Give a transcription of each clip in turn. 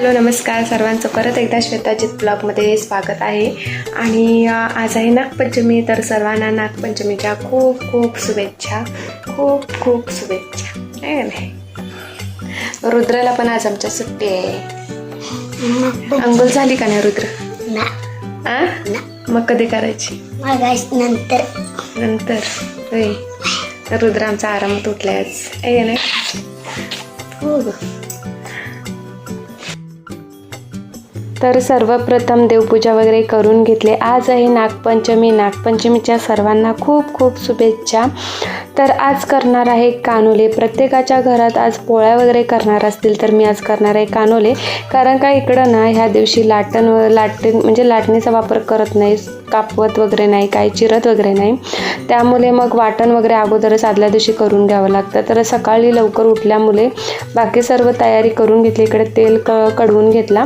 Hello नमस्कार सर्वांचं. परत एकदा श्वेताजित ब्लॉगमध्ये स्वागत आहे. आणि आज आहे नागपंचमी तर सर्वांना नागपंचमीच्या खूप खूप शुभेच्छा. खूप खूप शुभेच्छा. आहे नाही? रुद्राला पण आज आमच्या सुट्टी आहे. अंघोळ झाली का नाही रुद्र? आ? मग कधी करायची? नंतर. नंतर. होय. रुद्र आमचा आरामात उठलाय आज. आहे नाही? हो तर सर्वप्रथम देवपूजा वगैरे करून घेतले. आज आहे नागपंचमी नागपंचमीच्या सर्वांना खूप खूप शुभेच्छा. तर आज करणार आहे कानोले. प्रत्येकाच्या घरात आज पोळ्या वगैरे करणार असतील तर मी आज करणार आहे कानोले. कारण का इकडं ना ह्या दिवशी लाटण व लाटण म्हणजे लाटणीचा वापर करत नाही. कापवत वगैरे नाही काही चिरत वगैरे नाही. त्यामुळे मग वाटण वगैरे अगोदरच आदल्या दिवशी करून घ्यावं लागतं. तर सकाळी लवकर उठल्यामुळे बाकी सर्व तयारी करून घेतली. इकडे तेल क कडवून घेतला.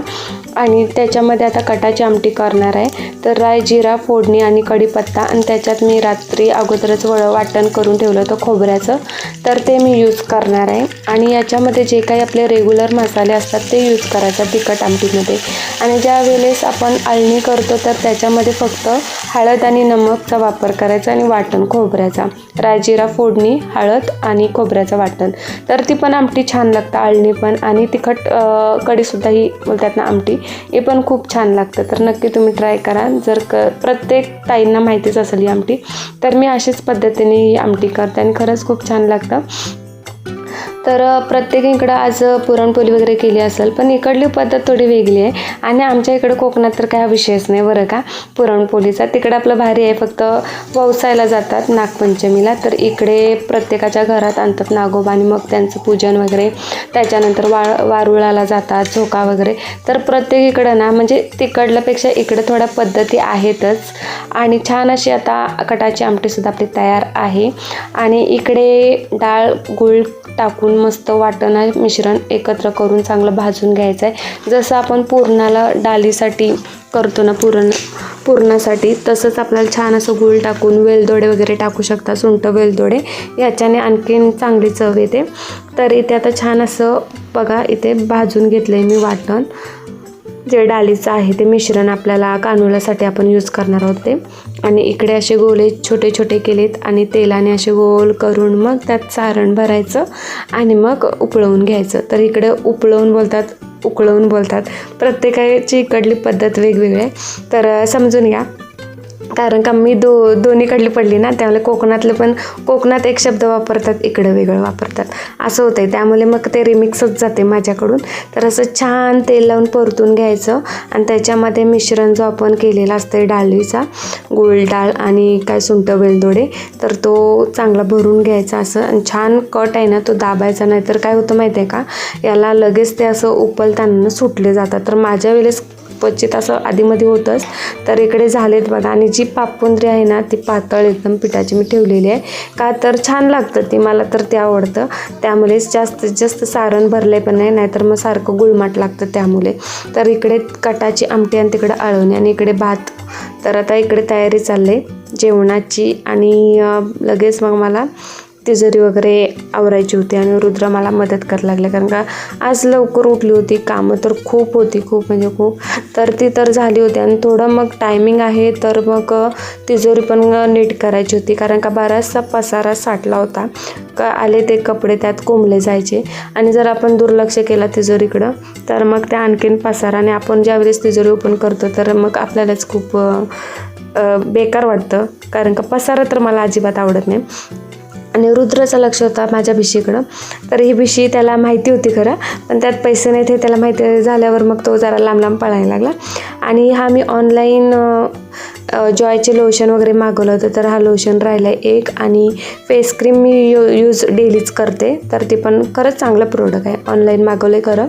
आणि त्याच्यामध्ये आता कटाची आमटी करणार आहे. तर राय जिरा फोडणी आणि कढीपत्ता आणि त्याच्यात मी रात्री अगोदरच वळ वाटण करून ठेवलं होतं खोबऱ्याचं. तर ते मी यूज करणार आहे. आणि याच्यामध्ये जे काही आपले रेग्युलर मसाले असतात ते यूज करायचं तिखट आमटीमध्ये. आणि ज्या वेळेस आपण अळणी करतो तर त्याच्यामध्ये फक्त हळद आणि नमकचा वापर करायचा आणि वाटण खोबऱ्याचा. रायजिरा फोडणी हळद आणि खोबऱ्याचं वाटण. तर ती पण आमटी छान लागतं अळणी पण. आणि तिखट कढीसुद्धा ही बोलतात ना आमटी. हे पण खूप छान लागतं. तर नक्की तुम्ही ट्राय करा. जर क प्रत्येक ताईंना माहितीच असेल ही आमटी तर मी अशीच पद्धतीने ही आमटी करते आणि खरंच खूप छान लागतं. तर प्रत्येक प्रत्येकीकडं आज पुरणपोळी वगैरे केली असेल पण इकडली पद्धत थोडी वेगळी आहे. आणि आमच्या इकडं कोकणात तर काय विषयच नाही बरं का पुरणपोळीचा. तिकडं आपलं भारी आहे फक्त व्यवसायाला जातात नागपंचमीला. तर इकडे प्रत्येकाच्या घरात आणतात नागोबा आणि मग त्यांचं पूजन वगैरे. त्याच्यानंतर वा वारुळाला जातात झोका वगैरे. तर प्रत्येकीकडं ना म्हणजे तिकडल्यापेक्षा इकडं थोड्या पद्धती आहेतच. आणि छान अशी आता कटाची आमटीसुद्धा आपली तयार आहे. आणि इकडे डाळ गुळ टाकून मस्त वाटणं मिश्रण एकत्र करून चांगलं भाजून घ्यायचं आहे. जसं आपण पुरणाला डालीसाठी करतो ना पुरण पुरणासाठी तसंच आपल्याला छान असं गुळ टाकून वेलदोडे वगैरे टाकू शकता सुंट वेलदोडे. याच्याने आणखीन चांगली चव येते. तर इथे आता छान असं बघा इथे भाजून घेतलं आहे मी वाटण. जे डालीचं आहे ते मिश्रण आपल्याला कानुलासाठी आपण यूज करणार आहोत ते. आणि इकडे असे गोले छोटे छोटे केलेत आणि तेलाने असे गोल करून मग त्यात सारण भरायचं आणि मग उकळवून घ्यायचं. तर इकडे उकळवून बोलतात उकळवून बोलतात. प्रत्येकाची इकडली पद्धत वेगवेगळी आहे. तर समजून घ्या. कारण का मी दो दोन्हीकडली पडली ना त्यामुळे कोकणातले पण कोकणात एक शब्द वापरतात इकडं वेगळं वापरतात. असं होतं आहे त्यामुळे मग ते रिमिक्सच जाते माझ्याकडून. तर असं छान तेल लावून परतून घ्यायचं. आणि त्याच्यामध्ये मिश्रण जो आपण केलेला असतं डाळीचा गुळ डाळ आणि काय सुंठ वेलदोडे तर तो चांगला भरून घ्यायचा असं. आणि छान कट आहे ना तो दाबायचा नाही तर काय होतं माहिती आहे का? याला लगेच ते असं उकलताना सुटले जातात. तर माझ्या वेळेस क्वचित असं आधीमध्ये होतंच. तर इकडे झालेत बघा. आणि जी पापुंद्री आहे ना ती पातळ एकदम पिठाची मी ठेवलेली आहे. का तर छान लागतं ती. मला तर ते आवडतं. त्यामुळेच जास्तीत जास्त सारण भरले पण नाही. नाहीतर मग सारखं गुळमाट लागतं त्यामुळे. तर इकडे कटाची आमटी आणि तिकडे आळवणी आणि इकडे भात. तर आता इकडे तयारी चालली जेवणाची आणि लगेच मग मला तिजोरी वगैरे आवरायची होती आणि रुद्र मला मदत करायला लागल्या कारण का आज लवकर उठली होती कामं तर खूप होती खूप म्हणजे खूप. तर ती तर झाली होती आणि थोडं मग टायमिंग आहे तर मग तिजोरी पण नीट करायची होती कारण का बराचसा पसारा साठला होता. का आले ते कपडे त्यात कोंबले जायचे आणि जर आपण दुर्लक्ष केला तिजोरीकडं तर मग त्या आणखीन पसाराने आपण ज्यावेळेस तिजोरी ओपन करतो तर मग आपल्यालाच खूप बेकार वाटतं. कारण का पसारा तर मला अजिबात आवडत नाही. आणि रुद्राचं लक्ष होता माझ्या भिशीकडं. तर ही भिशी त्याला माहिती होती खरं पण त्यात पैसे नाहीत हे त्याला माहिती झाल्यावर मग तो जरा लांब लांब पळायला लागला. आणि हा मी ऑनलाईन जॉयचे लोशन वगैरे मागवलं होतं तर हा लोशन राहिला आहे एक आणि फेस क्रीम मी यू यूज डेलीच करते तर ती पण खरंच चांगलं प्रोडक्ट आहे. ऑनलाईन मागवलं आहे खरं.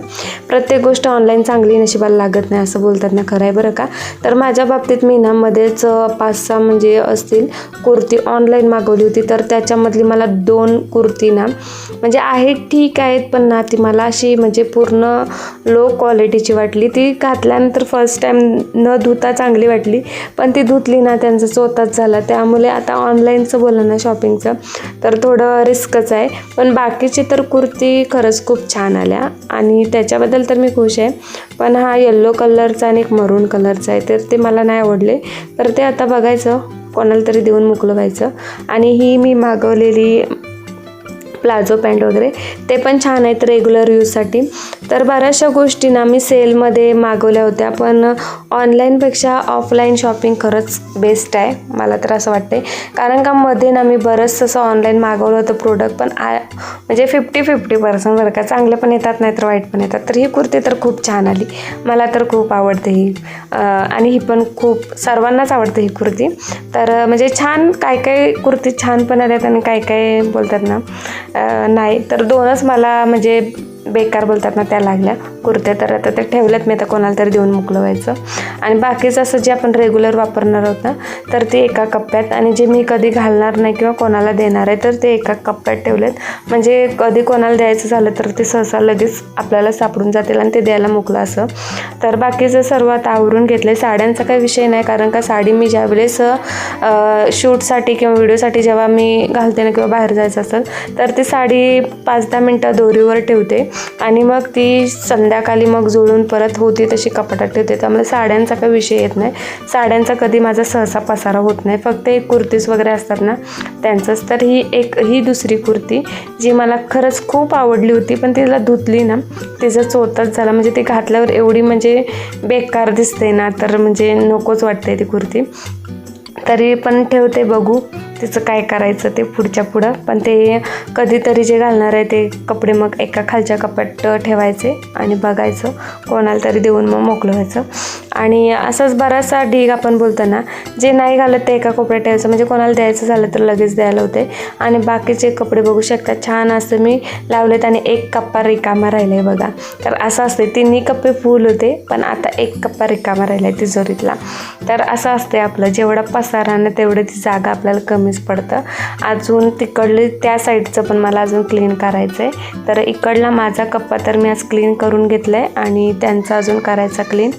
प्रत्येक गोष्ट ऑनलाईन चांगली नशिबाला लागत नाही असं बोलतात ना खरं आहे बरं का. तर माझ्या बाबतीत मी ना मध्येच पाच सहा म्हणजे असतील कुर्ती ऑनलाईन मागवली होती तर त्याच्यामधली मला दोन कुर्ती ना म्हणजे आहेत ठीक आहेत पण ना ती मला अशी म्हणजे पूर्ण लो क्वालिटीची वाटली. ती घातल्यानंतर फर्स्ट टाईम न धुता चांगली वाटली पण ती धु धुतली ना त्यांचं चोताच झाला. त्यामुळे आता ऑनलाईनचं बोललं ना शॉपिंगचं तर थोडं रिस्कच आहे. पण बाकीची तर कुर्ती खरंच खूप छान आल्या. आणि त्याच्याबद्दल तर मी खुश आहे. पण हा येल्लो कलरचा आणि एक मरून कलरचा आहे तर ते मला नाही आवडले. तर ते आता बघायचं. कोणाला तरी देऊन मोकलं व्हायचं. आणि ही मी मागवलेली प्लाझो पॅन्ट वगैरे ते पण छान आहेत रेग्युलर यूजसाठी तर बऱ्याचशा गोष्टी ना मी सेलमध्ये मागवल्या होत्या पण ऑनलाईनपेक्षा ऑफलाईन शॉपिंग खरंच बेस्ट आहे मला तर असं वाटते कारण का मध्ये ना मी बरंच असं ऑनलाईन मागवलं होतं प्रोडक्ट पण आ म्हणजे फिफ्टी फिफ्टी पर्सेंट बरं का चांगले पण येतात नाहीतर वाईट पण येतात. तर ही कुर्ती तर खूप छान आली. मला तर खूप आवडते ही. आणि ही पण खूप सर्वांनाच आवडते ही कुर्ती. तर म्हणजे छान काय काय कुर्ती छान पण आल्यात आणि काय काय बोलतात ना नाही. तर दोनच मला म्हणजे बेकार बोलतात ना त्या लागल्या. कुर्त्या तर आता ते ठेवल्यात मी आता कोणाला तरी देऊन मोकलं व्हायचं. आणि बाकीचं असं जे आपण रेग्युलर वापरणार आहोत ना तर ते एका कप्प्यात आणि जे मी कधी घालणार नाही किंवा कोणाला देणार आहे तर ते एका कप्प्यात ठेवलेत. म्हणजे कधी कोणाला द्यायचं झालं तर ते सहसा लगेच आपल्याला सापडून जातील आणि ते द्यायला मोकलं असं. तर बाकीचं सर्व आता आवरून घेतलं आहे साड्यांचा काही विषय नाही कारण का साडी मी ज्यावेळेस शूटसाठी किंवा व्हिडिओसाठी जेव्हा मी घालते ना किंवा बाहेर जायचं असेल तर ती साडी पाच दहा मिनटं दोरीवर ठेवते. आणि मग ती संध्याकाळी मग जुळून परत होती तशी कपाटात ठेवते. त्यामुळे साड्यांचा काही विषय येत नाही. साड्यांचा कधी माझा सहसा पसारा होत नाही. फक्त एक कुर्तीज वगैरे असतात ना त्यांचंच. तर ही एक ही दुसरी कुर्ती जी मला खरंच खूप आवडली होती पण तिला धुतली ना तिचा चोतच झाला. म्हणजे ती घातल्यावर एवढी म्हणजे बेकार दिसते ना तर म्हणजे नकोच वाटते ती कुर्ती. तरी पण ठेवते बघू. तिचं काय करायचं ते पुढच्या पुढं. पण ते कधीतरी जे घालणार आहे ते कपडे मग एका खालच्या कपाट ठेवायचे आणि बघायचं. कोणाला तरी देऊन मग मोकळं व्हायचं. आणि असंच बराचसा ढीग आपण बोलतो ना जे नाही घालत ते एका कपड्यात ठेवायचं. म्हणजे कोणाला द्यायचं झालं तर लगेच द्यायला होते. आणि बाकीचे कपडे बघू शकता. छान असं मी लावलेत आणि एक कप्पा रिकामा राहिला आहे बघा. तर असं असते. तिन्ही कप्पे फुल होते पण आता एक कप्पा रिकामा राहिला आहे तिजोरीतला. तर असं असते आपलं. जेवढा पसारा ना तेवढं ती जागा आपल्याला कमीच पडतं. अजून तिकडले त्या साईडचं पण मला अजून क्लीन करायचं आहे तर इकडला माझा कप्पा तर मी आज क्लीन करून घेतला आहे आणि त्यांचा अजून करायचा क्लीन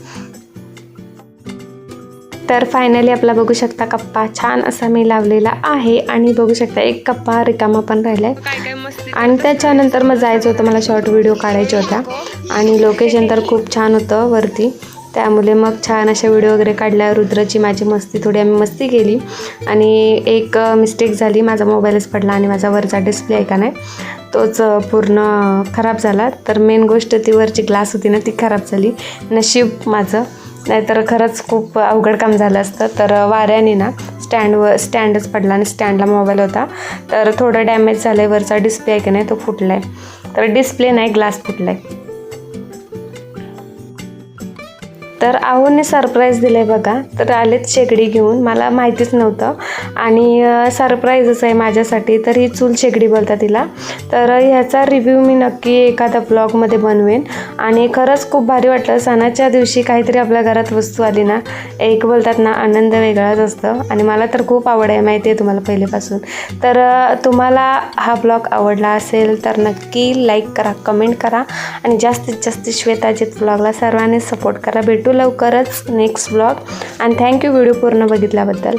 तर फायनली आपला बघू शकता कप्पा छान असा मी लावलेला आहे आणि बघू शकता एक कप्पा रिकामा पण राहिला आहे आणि त्याच्यानंतर मग जायचं होतं मला शॉर्ट व्हिडिओ काढायच्या होत्या. आणि लोकेशन तर खूप छान होतं वरती. त्यामुळे मग छान अशा व्हिडिओ वगैरे काढल्या रुद्रची माझी मस्ती थोडी आम्ही मस्ती केली. आणि एक मिस्टेक झाली माझा मोबाईलच पडला आणि माझा वरचा डिस्प्ले आहे का नाही. तोच पूर्ण खराब झाला. तर मेन गोष्ट ती वरची ग्लास होती ना ती खराब झाली. नशीब माझं. नाहीतर खरंच खूप अवघड काम झालं असतं. तर वाऱ्याने ना स्टँडवर स्टँडच पडला आणि स्टँडला मोबाईल होता. तर थोडं डॅमेज झालं आहे वरचा डिस्प्ले आहे की नाही तो फुटला आहे तर डिस्प्ले नाही ग्लास फुटला आहे तर आहोने सरप्राईज दिलं आहे बघा. तर आलेत शेगडी घेऊन. मला माहितीच नव्हतं. आणि सरप्राईजच आहे माझ्यासाठी. तर ही चूल शेगडी बोलतात तिला. तर ह्याचा रिव्ह्यू मी नक्की एखाद्या ब्लॉगमध्ये बनवेन. आणि खरंच खूप भारी वाटलं. सणाच्या दिवशी काहीतरी आपल्या घरात वस्तू आली ना एक बोलतात ना आनंद वेगळाच असतं. आणि मला तर खूप आवड आहे माहिती आहे तुम्हाला पहिलेपासून. तर तुम्हाला हा ब्लॉग आवडला असेल तर नक्की लाईक करा कमेंट करा. आणि जास्तीत जास्त श्वेताजीत ब्लॉगला सर्वांनी सपोर्ट करा. भेटू लवकरच नेक्स्ट ब्लॉग आणि थँक्यू व्हिडिओ पूर्ण बघितल्याबद्दल.